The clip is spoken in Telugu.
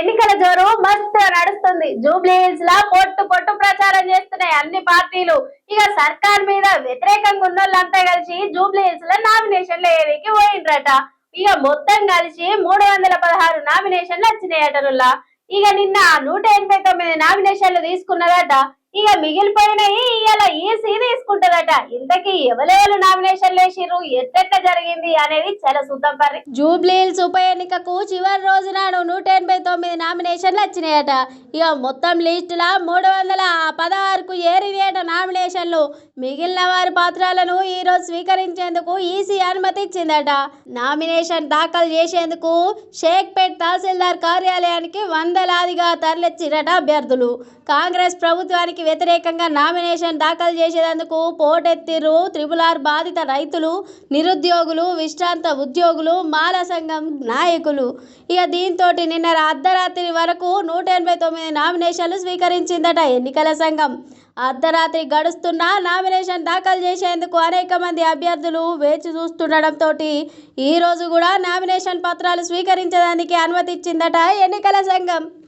ఎన్నికల జోరు మస్తు నడుస్తుంది. జూబ్లీహిల్స్ లా పొట్టు పొట్టు ప్రచారం చేస్తున్నాయి అన్ని పార్టీలు. ఇక సర్కార్ మీద వ్యతిరేకంగా ఉన్న వాళ్ళంతా కలిసి జూబ్లీహిల్స్లో నామినేషన్లు ఏరికి పోయిండ్రట. ఇక మొత్తం కలిసి మూడు వందల పదహారు నామినేషన్లు వచ్చినాయటనుల్లా ఇక నిన్న నూట ఎనభై తొమ్మిది నామినేషన్లు తీసుకున్నదట ఇక మిగిలిపోయినవి ఇవాళ ఈ తీసుకుంటదట ఇంతకీ ఎవరెవరు నామినేషన్లు వేసిర్రు? ఎట్ట జరిగింది అనేది చాలా చూద్దాం పర్రి. జూబ్లీ హిల్స్ ఉప ఎన్నికకు చివరి రోజు నాడు నూట ఎనభై తొమ్మిది నామినేషన్లు వచ్చినాయట. ఇక మొత్తం లిస్టుల మూడు వందల పదహారుకు ఏరివేట నామినేషన్లు. మిగిలిన వారి పాత్రలను ఈ రోజు స్వీకరించేందుకు ఈసీ అనుమతి ఇచ్చిందట. నామినేషన్ దాఖలు చేసేందుకు షేక్పేట్ తహసీల్దార్ కార్యాలయానికి వందలాదిగా తరలిచ్చిరట అభ్యర్థులు. కాంగ్రెస్ ప్రభుత్వానికి వ్యతిరేకంగా నామినేషన్ దాఖలు చేసేందుకు పోటెత్తిరు త్రిపులార్ ఆర్ బాధిత రైతులు నిరుద్యోగులు విశ్రాంత ఉద్యోగులు మాల సంఘం నాయకులు. ఇక దీంతో నిన్న అర్ధరాత్రి వరకు నూట ఎనభై తొమ్మిది నామినేషన్లు స్వీకరించిందట ఎన్నికల సంఘం. అర్ధరాత్రి గడుస్తున్న నామినేషన్ దాఖలు చేసేందుకు అనేక మంది అభ్యర్థులు వేచి చూస్తుండటంతో ఈరోజు కూడా నామినేషన్ పత్రాలు స్వీకరించడానికి అనుమతిచ్చిందట ఎన్నికల సంఘం.